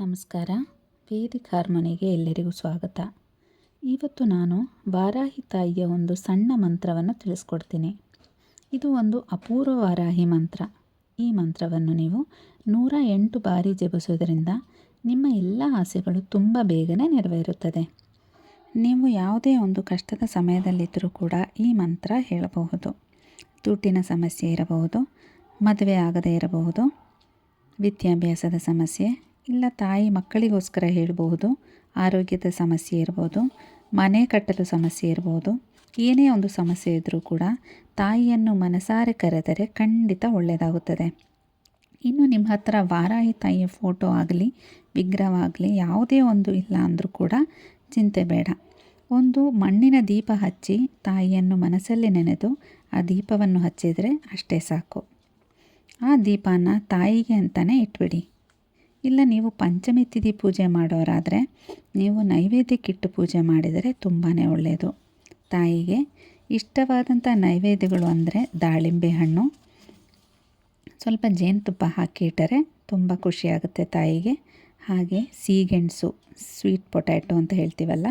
ನಮಸ್ಕಾರ. ವೇದಿಕ್ ಹಾರ್ಮೋನಿಗೆ ಎಲ್ಲರಿಗೂ ಸ್ವಾಗತ. ಇವತ್ತು ನಾನು ವಾರಾಹಿ ತಾಯಿಯ ಒಂದು ಸಣ್ಣ ಮಂತ್ರವನ್ನು ತಿಳಿಸ್ಕೊಡ್ತೀನಿ. ಇದು ಒಂದು ಅಪೂರ್ವ ವಾರಾಹಿ ಮಂತ್ರ. ಈ ಮಂತ್ರವನ್ನು ನೀವು ನೂರ ಎಂಟು ಬಾರಿ ಜಪಿಸೋದರಿಂದ ನಿಮ್ಮ ಎಲ್ಲ ಆಸೆಗಳು ತುಂಬ ಬೇಗನೆ ನೆರವೇರುತ್ತದೆ. ನೀವು ಯಾವುದೇ ಒಂದು ಕಷ್ಟದ ಸಮಯದಲ್ಲಿದ್ದರೂ ಕೂಡ ಈ ಮಂತ್ರ ಹೇಳಬಹುದು. ದುಡ್ಡಿನ ಸಮಸ್ಯೆ ಇರಬಹುದು, ಮದುವೆ ಆಗದೇ ಇರಬಹುದು, ವಿದ್ಯಾಭ್ಯಾಸದ ಸಮಸ್ಯೆ ಇಲ್ಲ ತಾಯಿ ಮಕ್ಕಳಿಗೋಸ್ಕರ ಹೇಳಬಹುದು, ಆರೋಗ್ಯದ ಸಮಸ್ಯೆ ಇರ್ಬೋದು, ಮನೆ ಕಟ್ಟಲು ಸಮಸ್ಯೆ ಇರ್ಬೋದು, ಏನೇ ಒಂದು ಸಮಸ್ಯೆ ಇದ್ದರೂ ಕೂಡ ತಾಯಿಯನ್ನು ಮನಸಾರೆ ಕರೆದರೆ ಖಂಡಿತ ಒಳ್ಳೆಯದಾಗುತ್ತದೆ ಇನ್ನು ನಿಮ್ಮ ಹತ್ರ ವಾರಾಹಿ ತಾಯಿಯ ಫೋಟೋ ಆಗಲಿ ವಿಗ್ರಹವಾಗಲಿ ಯಾವುದೇ ಒಂದು ಇಲ್ಲ ಅಂದರೂ ಕೂಡ ಚಿಂತೆ ಬೇಡ. ಒಂದು ಮಣ್ಣಿನ ದೀಪ ಹಚ್ಚಿ ತಾಯಿಯನ್ನು ಮನಸ್ಸಲ್ಲಿ ನೆನೆದು ಆ ದೀಪವನ್ನು ಹಚ್ಚಿದರೆ ಅಷ್ಟೇ ಸಾಕು. ಆ ದೀಪನ ತಾಯಿಗೆ ಅಂತಲೇ ಇಟ್ಬಿಡಿ. ಇಲ್ಲ, ನೀವು ಪಂಚಮಿ ತಿಥಿ ಪೂಜೆ ಮಾಡೋರಾದರೆ ನೀವು ನೈವೇದ್ಯಕ್ಕಿಟ್ಟು ಪೂಜೆ ಮಾಡಿದರೆ ತುಂಬಾ ಒಳ್ಳೆಯದು ತಾಯಿಗೆ ಇಷ್ಟವಾದಂಥ ನೈವೇದ್ಯಗಳು ಅಂದರೆ ದಾಳಿಂಬೆ ಹಣ್ಣು. ಸ್ವಲ್ಪ ಜೇನುತುಪ್ಪ ಹಾಕಿ ಇಟ್ಟರೆ ತುಂಬ ಖುಷಿಯಾಗುತ್ತೆ ತಾಯಿಗೆ. ಹಾಗೆ ಸೀಗೆಣಸು ಸ್ವೀಟ್ ಪೊಟ್ಯಾಟೊ ಅಂತ ಹೇಳ್ತೀವಲ್ಲ,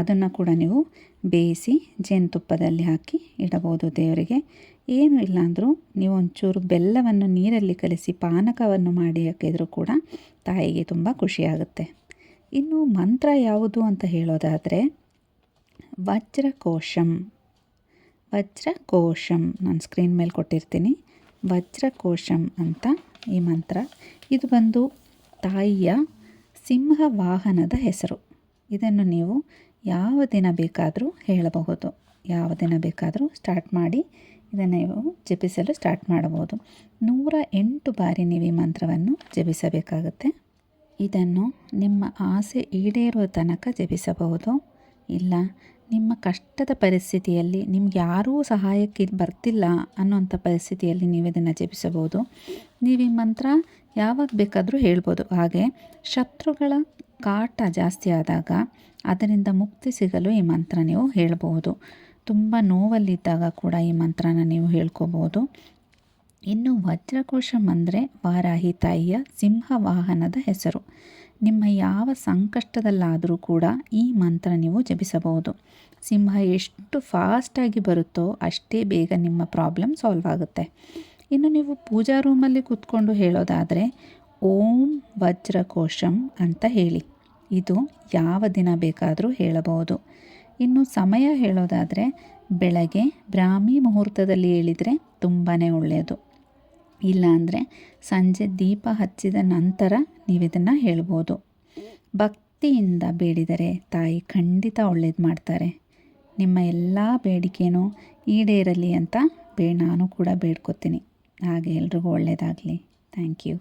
ಅದನ್ನು ಕೂಡ ನೀವು ಬೇಯಿಸಿ ಜೇನುತುಪ್ಪದಲ್ಲಿ ಹಾಕಿ ಇಡಬಹುದು ದೇವರಿಗೆ. ಏನು ಇಲ್ಲ ಅಂದರೂ ನೀವು ಒಂಚೂರು ಬೆಲ್ಲವನ್ನು ನೀರಲ್ಲಿ ಕಲಿಸಿ ಪಾನಕವನ್ನು ಮಾಡಿ ಹಾಕಿದರೂ ಕೂಡ ತಾಯಿಗೆ ತುಂಬ ಖುಷಿಯಾಗುತ್ತೆ. ಇನ್ನು ಮಂತ್ರ ಯಾವುದು ಅಂತ ಹೇಳೋದಾದರೆ, ವಜ್ರಕೋಶಂ. ವಜ್ರಕೋಶಂ, ನಾನು ಸ್ಕ್ರೀನ್ ಮೇಲೆ ಕೊಟ್ಟಿರ್ತೀನಿ. ವಜ್ರಕೋಶಂ ಅಂತ ಈ ಮಂತ್ರ. ಇದು ಬಂದು ತಾಯಿಯ ಸಿಂಹ ವಾಹನದ ಹೆಸರು. ಇದನ್ನು ನೀವು ಯಾವ ದಿನ ಬೇಕಾದರೂ ಹೇಳಬಹುದು. ಯಾವ ದಿನ ಬೇಕಾದರೂ ಸ್ಟಾರ್ಟ್ ಮಾಡಿ ಇದನ್ನು ನೀವು ಜಪಿಸಲು ಸ್ಟಾರ್ಟ್ ಮಾಡಬಹುದು. ನೂರ ಎಂಟು ಬಾರಿ ನೀವು ಈ ಮಂತ್ರವನ್ನು ಜಪಿಸಬೇಕಾಗುತ್ತೆ. ಇದನ್ನು ನಿಮ್ಮ ಆಸೆ ಈಡೇರುವ ತನಕ ಜಪಿಸಬಹುದು. ಇಲ್ಲ, ನಿಮ್ಮ ಕಷ್ಟದ ಪರಿಸ್ಥಿತಿಯಲ್ಲಿ ನಿಮ್ಗೆ ಯಾರೂ ಸಹಾಯಕ್ಕೆ ಬರ್ತಿಲ್ಲ ಅನ್ನೋಂಥ ಪರಿಸ್ಥಿತಿಯಲ್ಲಿ ನೀವು ಇದನ್ನು ಜಪಿಸಬಹುದು. ನೀವು ಈ ಮಂತ್ರ ಯಾವಾಗ ಬೇಕಾದರೂ ಹೇಳ್ಬೋದು. ಹಾಗೆ ಶತ್ರುಗಳ ಕಾಟ ಜಾಸ್ತಿ ಆದಾಗ ಅದರಿಂದ ಮುಕ್ತಿ ಸಿಗಲು ಈ ಮಂತ್ರ ನೀವು ಹೇಳಬಹುದು. ತುಂಬ ನೋವಲ್ಲಿದ್ದಾಗ ಕೂಡ ಈ ಮಂತ್ರನ ನೀವು ಹೇಳ್ಕೋಬೋದು ಇನ್ನು ವಜ್ರಕೋಶಂ ಅಂದರೆ ವಾರಾಹಿ ತಾಯಿಯ ಸಿಂಹ ವಾಹನದ ಹೆಸರು. ನಿಮ್ಮ ಯಾವ ಸಂಕಷ್ಟದಲ್ಲಾದರೂ ಕೂಡ ಈ ಮಂತ್ರ ನೀವು ಜಪಿಸಬಹುದು. ಸಿಂಹ ಎಷ್ಟು ಫಾಸ್ಟಾಗಿ ಬರುತ್ತೋ ಅಷ್ಟೇ ಬೇಗ ನಿಮ್ಮ ಪ್ರಾಬ್ಲಮ್ ಸಾಲ್ವ್ ಆಗುತ್ತೆ. ಇನ್ನು ನೀವು ಪೂಜಾ ರೂಮಲ್ಲಿ ಕೂತ್ಕೊಂಡು ಹೇಳೋದಾದರೆ, ಓಂ ವಜ್ರಕೋಶಂ ಅಂತ ಹೇಳಿ. ಇದು ಯಾವ ದಿನ ಬೇಕಾದರೂ ಹೇಳಬಹುದು. ಇನ್ನು ಸಮಯ ಹೇಳೋದಾದರೆ, ಬೆಳಗ್ಗೆ ಬ್ರಾಹ್ಮಿ ಮುಹೂರ್ತದಲ್ಲಿ ಹೇಳಿದರೆ ತುಂಬಾ ಒಳ್ಳೆಯದು. ಇಲ್ಲಾಂದರೆ ಸಂಜೆ ದೀಪ ಹಚ್ಚಿದ ನಂತರ ನೀವು ಇದನ್ನು ಹೇಳ್ಬೋದು. ಭಕ್ತಿಯಿಂದ ಬೇಡಿದರೆ ತಾಯಿ ಖಂಡಿತ ಒಳ್ಳೇದು ಮಾಡ್ತಾರೆ. ನಿಮ್ಮ ಎಲ್ಲ ಬೇಡಿಕೆಯೂ ಈಡೇರಲಿ ಅಂತ ಬೇ, ನಾನು ಕೂಡ ಬೇಡ್ಕೊತೀನಿ. ಹಾಗೆ ಎಲ್ರಿಗೂ ಒಳ್ಳೆಯದಾಗಲಿ. Thank you